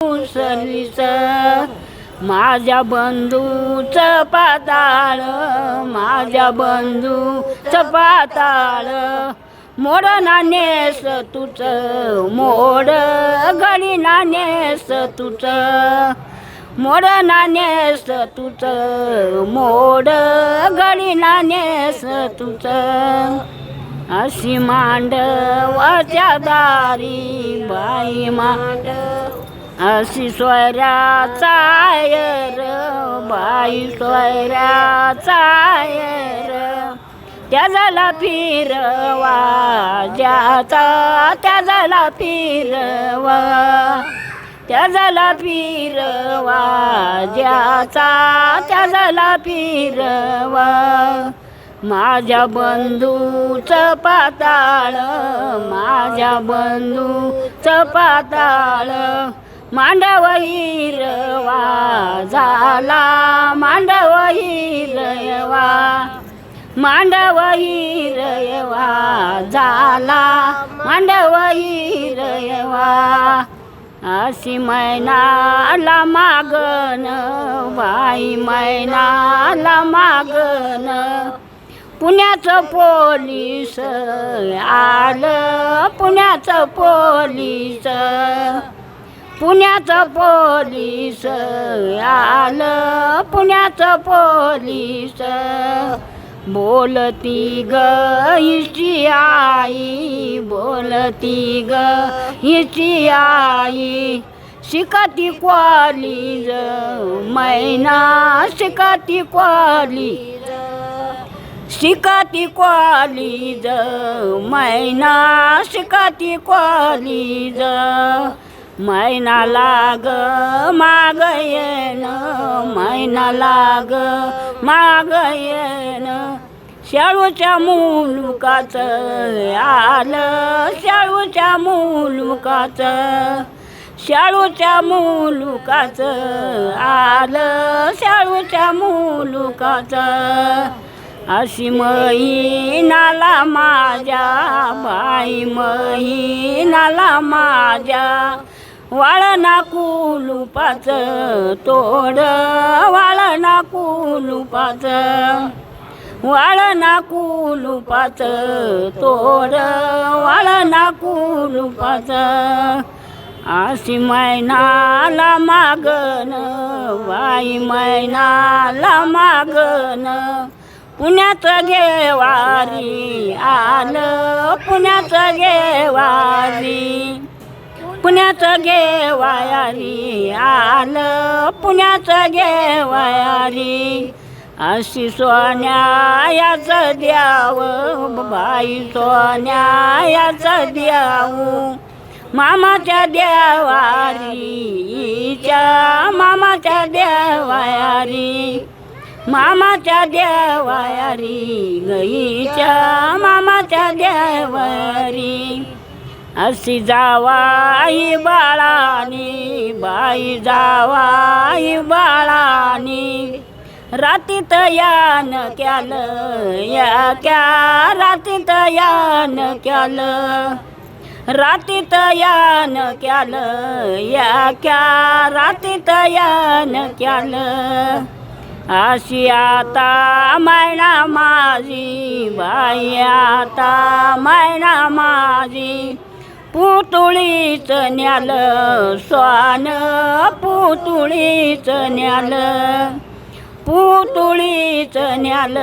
मुसलीच माझ्या बंधूचं पाताळ माझ्या बंधूचं पाताळ. मोड नानेस तुच मोड घडी नानेस तुच मोड नानेस तुच मोड घडी नानेस तुच अशी मांडवाच्या दारी बाई मांड अशी स्वराचा आयर बाई स्वराचा आयर त्या झाला फिरवा ज्याचा त्या झाला फिरवा. त्या झाला फिरवा ज्याचा त्या झाला फिरवा. माझ्या बंधूचं पाताळ माझ्या बंधूचं पाताळ. मांडव हिरवा झाला मांडव हिरवा मांडव हिरवा झाला मांडव हिरवा अशी मैनाला मागन बाई मैनाला मागन. पुण्याचं पोलीस आलं पुण्याचं पोलीस. पुण्याचं पोलीस आलं. पुण्याचं पोलीस बोलती ग हिची आई बोलती ग हिची आई. शिकती कॉलीज मैना शिकती कॉलीज शिकती कॉलीज मैना शिकती कॉलीज मैना लाग माग येन मैना लाग माग येन शाळूच्या मुलुकाचं आलं शाळूच्या मुलुकाचं शाळूच्या मुलुकाचं आलं शाळूच्या मुलुकाचं अशी महिनाला माझ्या बाई महिनाला माझ्या. वाळना कुलुपाचं तोड वाळना कुलुपाचं वाळना कुलुपाचं तोड वाळना कुलुपाचं. आशी मैनाला मागन बाई मैनाला मागन. पुण्याचं घेवारी आलं पुण्याचं घेवारी पुण्याचं घेवारी आलं पुण्याचं घेवारी अशी सोन्याचं द्यावं बाई सोन्याचं द्याऊ मामाच्या देवारीच्या मामाच्या देवायारी. मामाच्या देवायारी गईच्या मामाच्या देवारी अशी जावाई बाळानी बाई जावाई बाळानी. रातीत यान क्याल या क्या रातीत यान क्याल. रातीत यान क्याल या क्या रातीत यान क्याल. अशी आता मैना माझी बाई आता मैना माझी. पुतुळीच न्यालं स्वान पुतुळीच न्यालं पुतुळीच न्यालं